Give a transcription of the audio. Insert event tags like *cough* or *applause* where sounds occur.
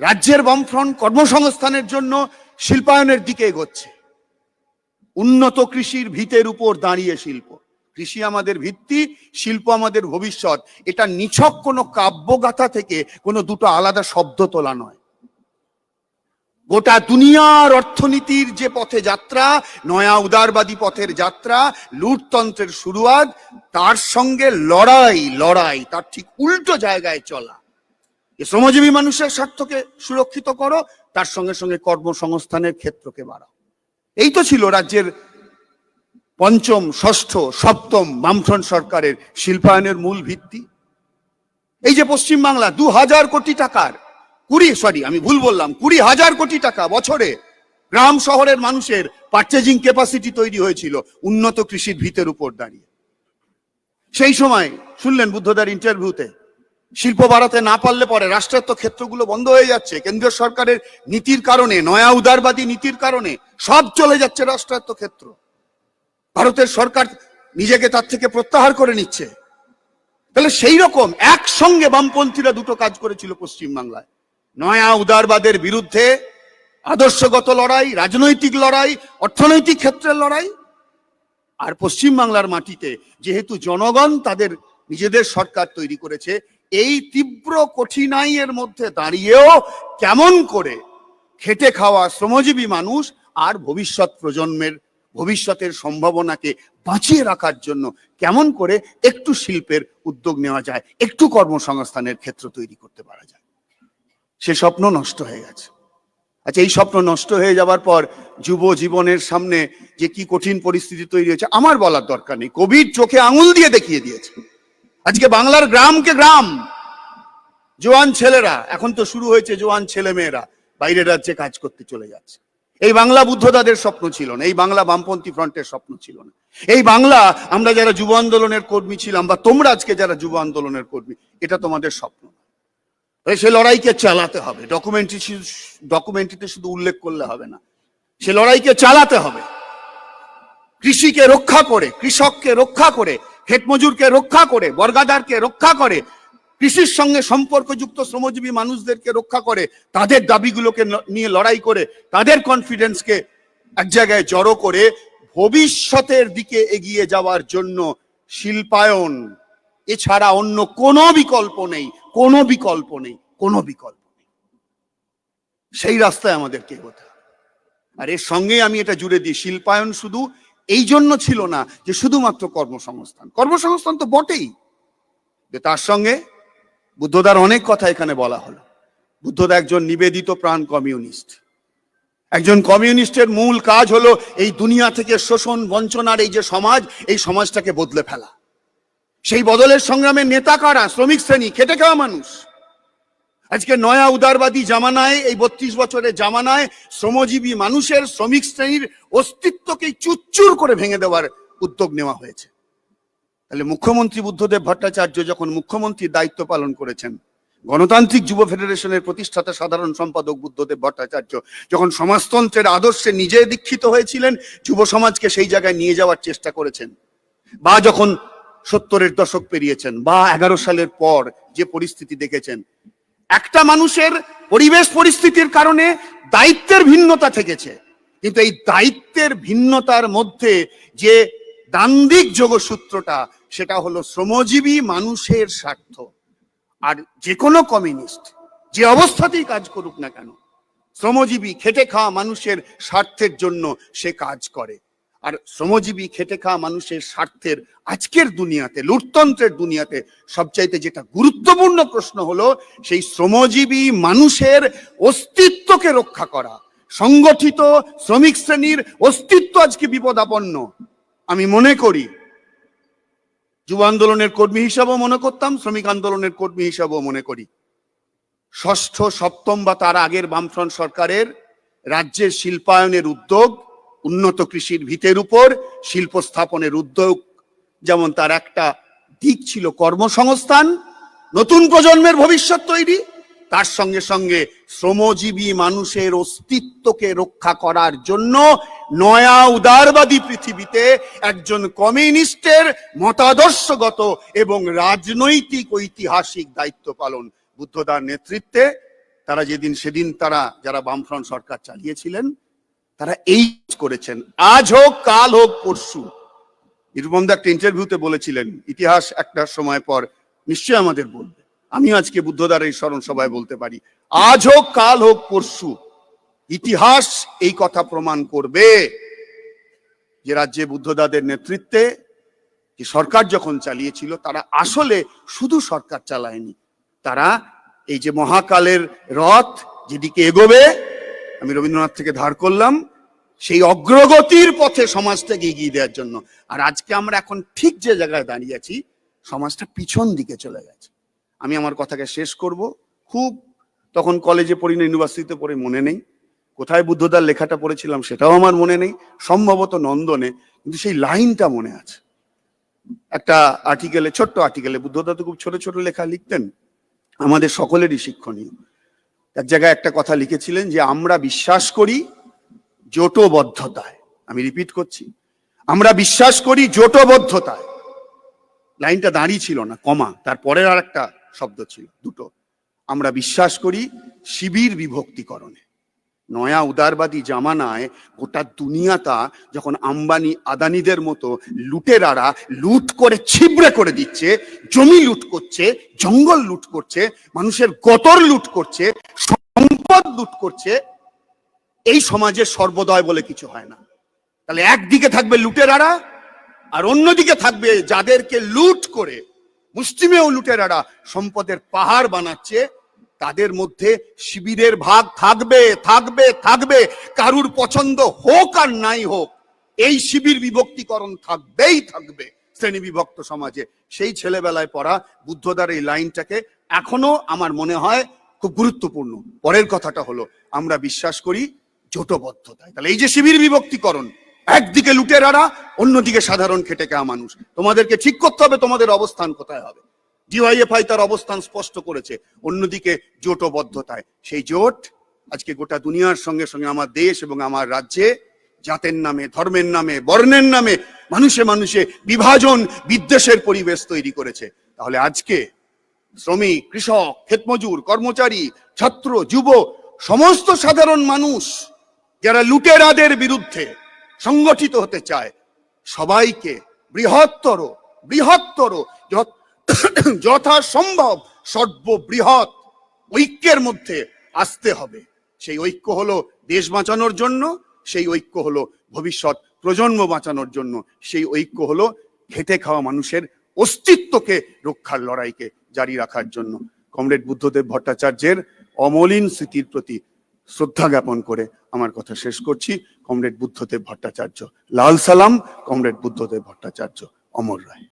রাজ্যের বামফ্রন্ট কর্মসংস্থানের জন্য শিল্পায়নের দিকে এগোচ্ছে। উন্নত কৃষির ভিতের উপর দাঁড়িয়ে শিল্প। কৃষি আমাদের ভিত্তি, শিল্প আমাদের ভবিষ্যৎ। এটা নিছক কোনো কাব্যগাথা থেকে কোনো দুটো আলাদা শব্দ তোলা নয়। গোটা দুনিয়ার অর্থনীতির যে পথে যাত্রা, নয়া উদারবাদী পথের যাত্রা, লুটতন্ত্রের শুরুয়াত, তার সঙ্গে লড়াই লড়াই, তার ঠিক উল্টো জায়গায় চলা। শ্রমজীবী মানুষের স্বার্থকে সুরক্ষিত করো, তার সঙ্গে সঙ্গে কর্মসংস্থানের ক্ষেত্রকে বাড়াও। এই তো ছিল রাজ্যের পঞ্চম, ষষ্ঠ, সপ্তম বামফ্রন্ট সরকারের শিল্পায়নের মূল ভিত্তি। এই যে পশ্চিমবাংলা, দু হাজার কোটি টাকার, কুড়ি সরি আমি ভুল বললাম, কুড়ি হাজার কোটি টাকা বছরে গ্রাম শহরের মানুষের পার্চেজিং ক্যাপাসিটি তৈরি হয়েছিল উন্নত কৃষির ভিতের উপর দাঁড়িয়ে। সেই সময়, শুনলেন বুদ্ধদার ইন্টারভিউতে শিল্প বাড়াতে না পারলে পরে রাষ্ট্রায়ত্ত ক্ষেত্রগুলো বন্ধ হয়ে যাচ্ছে। কেন্দ্রীয় সরকারের নীতির কারণে, নয়া উদারবাদী নীতির কারণে সব চলে যাচ্ছে রাষ্ট্রায়ত্ত ক্ষেত্র। ভারতের সরকার নিজেকে তার থেকে প্রত্যাহার করে নিচ্ছে। তাহলে সেই রকম একসঙ্গে বামপন্থীরা দুটো কাজ করেছিল পশ্চিমবাংলায়। নয়া উদারবাদের বিরুদ্ধে আদর্শগত লড়াই, রাজনৈতিক লড়াই, অর্থনৈতিক ক্ষেত্রের লড়াই। আর পশ্চিমবাংলার মাটিতে যেহেতু জনগণ তাদের নিজেদের সরকার তৈরি করেছে এই তীব্র কঠিনাইয়ের মধ্যে দাঁড়িয়েও কেমন করে খেটে খাওয়া শ্রমজীবী মানুষ আর ভবিষ্যৎ প্রজন্মের, ভবিষ্যতের সম্ভাবনাকে বাঁচিয়ে রাখার জন্য কেমন করে একটু শিল্পের উদ্যোগ নেওয়া যায়, একটু কর্মসংস্থানের ক্ষেত্র তৈরি করতে পারা যায়। সে স্বপ্ন নষ্ট হয়ে গেছে। আচ্ছা এই স্বপ্ন নষ্ট হয়ে যাবার পর যুব জীবনের সামনে যে কি কঠিন পরিস্থিতি তৈরি হয়েছে, আমার বলার দরকার নেই। কোভিড চোখে আঙুল দিয়ে দেখিয়ে দিয়েছে। আজকে বাংলার গ্রামকে গ্রাম? জোয়ান ছেলেরা, এখন তো শুরু হয়েছে জোয়ান ছেলে মেয়েরা, বাইরের রাজ্যে কাজ করতে চলে যাচ্ছে। এই বাংলা বুদ্ধদাদের স্বপ্ন ছিল না, এই বাংলা বামপন্থী ফ্রন্টের স্বপ্ন ছিল না। এই বাংলা, আমরা যারা যুব আন্দোলনের কর্মী ছিলাম, বা তোমরা আজকে যারা যুব আন্দোলনের কর্মী, এটা তোমাদের স্বপ্ন সে লড়াইকে চালাতে হবে ডকুমেন্টারি ডকুমেন্টারিতে শুধু উল্লেখ করলে হবে না। সে লড়াইকে চালাতে হবে। কৃষিকে রক্ষা করে, কৃষককে রক্ষা করে ক্ষেতমজুরকে রক্ষা করে, বর্গাদারকে রক্ষা করে, কৃষির সঙ্গে সম্পর্কযুক্ত শ্রমজীবী মানুষদেরকে রক্ষা করে, তাদের দাবিগুলোকে নিয়ে লড়াই করে, তাদের কনফিডেন্সকে এক জায়গায় জড়ো করে ভবিষ্যতের দিকে এগিয়ে যাওয়ার জন্য শিল্পায়ন। এছাড়া অন্য কোনো বিকল্প নেই, কোনো বিকল্প নেই, কোনো বিকল্প নেই। সেই রাস্তায় আমাদেরকে এগোতে আর এর সঙ্গে আমি এটা জুড়ে দিই, শিল্পায়ন শুধু এই জন্য ছিল না যে শুধুমাত্র কর্মসংস্থান। কর্মসংস্থান তো বটেই। যে তার সঙ্গে বুদ্ধদার অনেক কথা এখানে বলা হলো। বুদ্ধদা একজন নিবেদিত প্রাণ কমিউনিস্ট। একজন কমিউনিস্টের মূল কাজ হলো এই দুনিয়া থেকে শোষণ, বঞ্চনার এই যে সমাজ, এই সমাজটাকে বদলে ফেলা। সেই বদলের সংগ্রামের নেতা কারা? শ্রমিক শ্রেণি, খেটে খাওয়া মানুষ। আজকে নয়া উদারবাদী জামানায়, এই বত্রিশ বছরের জামানায় শ্রমজীবী মানুষের শ্রমিক শ্রেণির অস্তিত্বকে চুচ্চুর করে ভেঙে দেওয়ার উদ্যোগ নেওয়া হয়েছে। তাহলে মুখ্যমন্ত্রী বুদ্ধদেব ভট্টাচার্য যখন মুখ্যমন্ত্রীর দায়িত্ব পালন করেছেন, গণতান্ত্রিক যুব ফেডারেশনের প্রতিষ্ঠাতা সাধারণ সম্পাদক বুদ্ধদেব ভট্টাচার্য যখন সমাজতন্ত্রের আদর্শে নিজে দীক্ষিত হয়েছিলেন, যুব সমাজকে সেই জায়গায় নিয়ে যাওয়ার চেষ্টা করেছেন। বা যখন সত্তরের দশক পেরিয়েছেন, বা এগারো সালের পর যে পরিস্থিতি দেখেছেন একটা মানুষের পরিবেশ পরিস্থিতির কারণে দায়িত্বের ভিন্নতা থেকেছে কিন্তু এই দায়িত্বের ভিন্নতার মধ্যে যে দান্দিক যোগসূত্রটা, সেটা হলো শ্রমজীবী মানুষের স্বার্থ। আর যে কোনো কমিউনিস্ট যে অবস্থাতেই কাজ করুক না কেন, শ্রমজীবী খেটে খাওয়া মানুষের স্বার্থের জন্য সে কাজ করে। আর শ্রমজীবী খেটে খাওয়া মানুষের স্বার্থের আজকের দুনিয়াতে লুটতন্ত্রের দুনিয়াতে সবচাইতে যেটা গুরুত্বপূর্ণ প্রশ্ন হলো, সেই শ্রমজীবী মানুষের অস্তিত্বকে রক্ষা করা। সংগঠিত শ্রমিক শ্রেণির অস্তিত্ব আজকে বিপদাপন্ন। আমি মনে করি, যুব আন্দোলনের কর্মী হিসাবেও মনে করতাম, শ্রমিক আন্দোলনের কর্মী হিসাবেও মনে করি। ষষ্ঠ, সপ্তম বা তার আগের বামফ্রন্ট সরকারের রাজ্যের শিল্পায়নের উদ্যোগ উন্নত কৃষির ভিতের উপর শিল্প স্থাপনের উদ্যোগ, যেমন তার একটা দিক ছিল কর্মসংস্থান, নতুন প্রজন্মের ভবিষ্যৎ তৈরি, তার সঙ্গে সঙ্গে শ্রমজীবী মানুষের অস্তিত্বকে রক্ষা করার জন্য নয়া উদারবাদী পৃথিবীতে একজন কমিউনিস্টের মতাদর্শগত এবং রাজনৈতিক ঐতিহাসিক দায়িত্ব পালন। বুদ্ধদার নেতৃত্বে তারা যেদিন সেদিন তারা যারা বামফ্রন্ট সরকার চালিয়েছিলেন তারা এই করেছেন। আজ হোক কাল হোক পরশু। দা একটা ইন্টারভিউতে বলেছিলেন ইতিহাস একটা সময় পর নিশ্চয় আমাদের বলবে। আমি আজকে বুদ্ধদার এই স্মরণ সভায় বলতে পারি আজ হোক কাল হোক পরশু ইতিহাস এই কথা প্রমাণ করবে যে রাজ্যে বুদ্ধদাদের নেতৃত্বে যে সরকার যখন চালিয়েছিল তারা আসলে শুধু সরকার চালায়নি তারা এই যে মহাকালের রথ যেদিকে এগোবে আমি রবীন্দ্রনাথ থেকে ধার করলাম সেই অগ্রগতির পথে সমাজটাকে এগিয়ে দেওয়ার জন্য। আর আজকে আমরা এখন ঠিক যে জায়গায় দাঁড়িয়ে আছি, সমাজটা পিছন দিকে চলে গেছে। আমি আমার কথাকে শেষ করব। খুব তখন কলেজে পড়ি না, ইউনিভার্সিটিতে পড়ে মনে নেই। কোথায় বুদ্ধদার লেখাটা পড়েছিলাম সেটাও আমার মনে নেই। সম্ভবত নন্দনে, কিন্তু সেই লাইনটা মনে আছে। একটা আর্টিকেলে, ছোট্ট আর্টিকেলে, বুদ্ধদা তো খুব ছোট ছোট লেখা লিখতেন। আমাদের সকলেরই শিক্ষণীয়। এক জায়গায় একটা কথা লিখেছিলেন যে, আমরা বিশ্বাস করি জোটবদ্ধতায়। আমি রিপিট করছি, আমরা বিশ্বাস করি জোটবদ্ধতায়। লাইনটা দাঁড়িয়ে ছিল না, কমা তারপরের আর একটা শব্দ ছিল, দুটো, আমরা বিশ্বাস করি শিবির বিভক্তিকরণে। নয়া উদারবাদী জামানায় গোটা দুনিয়াটা যখন আম্বানি আদানিদের মতো লুটেরারা লুট করে ছিবড়ে করে দিচ্ছে, জমি লুট করছে, জঙ্গল লুট করছে, মানুষের গতর লুট করছে, সম্পদ লুট করছে, এই সমাজে সর্বদয় বলে কিছু হয় না। তাহলে একদিকে থাকবে লুটেরারা আর অন্যদিকে থাকবে যাদেরকে লুট করে মুসলিমেও লুটেরারা সম্পদের পাহাড় বানাচ্ছে তাদের মধ্যে শিবিরের ভাগ থাকবে থাকবে থাকবে। কারুর পছন্দ হোক আর নাই হোক, এই শিবির বিভক্তিকরণ থাকবেই থাকবে শ্রেণি বিভক্ত সমাজে। সেই ছেলেবেলায় পড়া বুদ্ধদার এই লাইনটাকে এখনও আমার মনে হয় খুব গুরুত্বপূর্ণ। পরের কথাটা হলো, আমরা বিশ্বাস করি জোটবদ্ধতায়। তাহলে এই যে শিবির বিভক্তিকরণ, একদিকে লুটেরারা, অন্যদিকে সাধারণ খেটে মানুষ। তোমাদেরকে ঠিক করতে হবে, তোমাদের অবস্থান কোথায় হবে? ডিওয়াইএফআই তার অবস্থান স্পষ্ট করেছে। অন্যদিকে জোটবদ্ধতায়। সেই জোট আজকে গোটা দুনিয়ার সঙ্গে সঙ্গে আমার দেশ এবং আমার রাজ্যে, জাতের নামে, ধর্মের নামে, বর্ণের নামে, মানুষে মানুষে বিভাজন, বিদ্বেষের পরিবেশ তৈরি করেছে। তাহলে আজকে শ্রমিক, কৃষক, ক্ষেতমজুর, কর্মচারী, ছাত্র, যুব, সমস্ত সাধারণ মানুষ, যারা লুটেরাদের বিরুদ্ধে সংগঠিত হতে চায়, সবাইকে বৃহত্তর বৃহত্তর *coughs* যথাসম্ভব সর্ববৃহৎ ঐক্যের মধ্যে আসতে হবে। সেই ঐক্য হলো দেশ বাঁচানোর জন্য, সেই ঐক্য হলো ভবিষ্যৎ প্রজন্ম বাঁচানোর জন্য, সেই ঐক্য হলো খেটে খাওয়া মানুষের অস্তিত্বকে রক্ষার লড়াইকে জারি রাখার জন্য। কমরেড বুদ্ধদেব ভট্টাচার্যের অমলিন স্মৃতির প্রতি শ্রদ্ধা জ্ঞাপন করে আমার কথা শেষ করছি। কমরেড বুদ্ধদেব ভট্টাচার্য, লাল সালাম, কমরেড বুদ্ধদেব ভট্টাচার্য, অমর রায়।